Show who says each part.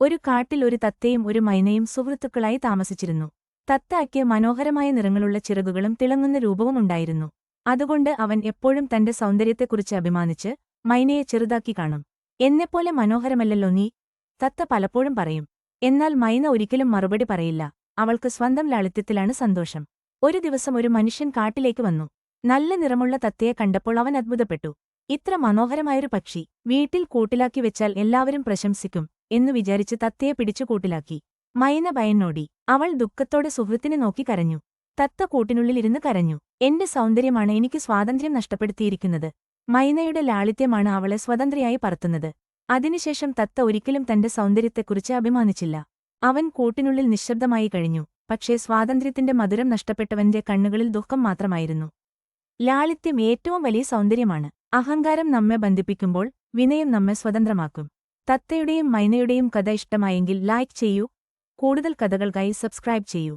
Speaker 1: ഒരു കാട്ടിൽ ഒരു തത്തയും ഒരു മൈനയും സുഹൃത്തുക്കളായി താമസിച്ചിരുന്നു. തത്തയ്ക്ക് മനോഹരമായ നിറങ്ങളുള്ള ചിറകുകളും തിളങ്ങുന്ന രൂപവും ഉണ്ടായിരുന്നു. അതുകൊണ്ട് അവൻ എപ്പോഴും തന്റെ സൗന്ദര്യത്തെക്കുറിച്ച് അഭിമാനിച്ച് മൈനയെ ചെറുതാക്കി കാണും. എന്നെപ്പോലെ മനോഹരമല്ലല്ലോ നീ തത്ത പലപ്പോഴും പറയും. എന്നാൽ മൈന ഒരിക്കലും മറുപടി പറയില്ല. അവൾക്ക് സ്വന്തം ലാളിത്യത്തിലാണ് സന്തോഷം. ഒരു ദിവസം ഒരു മനുഷ്യൻ കാട്ടിലേക്ക് വന്നു. നല്ല നിറമുള്ള തത്തയെ കണ്ടപ്പോൾ അവൻ അത്ഭുതപ്പെട്ടു. ഇത്ര മനോഹരമായൊരു പക്ഷി വീട്ടിൽ കൂട്ടിലാക്കി വെച്ചാൽ എല്ലാവരും പ്രശംസിക്കും. എന്നു വിചാരിച്ച് തത്തയെ പിടിച്ചുകൂട്ടിലാക്കി കൂട്ടിലാക്കി. മൈന ഭയന്നോടി അവൾ ദുഃഖത്തോടെ സുഹൃത്തിനെ നോക്കി കരഞ്ഞു. തത്ത കൂട്ടിനുള്ളിൽ ഇരുന്ന് കരഞ്ഞു. എന്റെ സൗന്ദര്യമാണ് എനിക്ക് സ്വാതന്ത്ര്യം നഷ്ടപ്പെടുത്തിയിരിക്കുന്നത്. മൈനയുടെ ലാളിത്യമാണ് അവളെ സ്വതന്ത്രയായി പറത്തുന്നത്. അതിനുശേഷം തത്ത ഒരിക്കലും തന്റെ സൗന്ദര്യത്തെക്കുറിച്ച് അഭിമാനിച്ചില്ല. അവൻ കൂട്ടിനുള്ളിൽ നിശബ്ദമായി കഴിഞ്ഞു. പക്ഷേ സ്വാതന്ത്ര്യത്തിന്റെ മധുരം നഷ്ടപ്പെട്ടവന്റെ കണ്ണുകളിൽ ദുഃഖം മാത്രമായിരുന്നു. ലാളിത്യം ഏറ്റവും വലിയ സൗന്ദര്യമാണ്. അഹങ്കാരം നമ്മെ ബന്ധിപ്പിക്കുമ്പോൾ വിനയം നമ്മെ സ്വതന്ത്രമാക്കും. തത്തയുടെയും മൈനയുടെയും കഥ ഇഷ്ടമായെങ്കിൽ ലൈക്ക് ചെയ്യൂ. കൂടുതൽ കഥകൾക്കായി സബ്സ്ക്രൈബ് ചെയ്യൂ.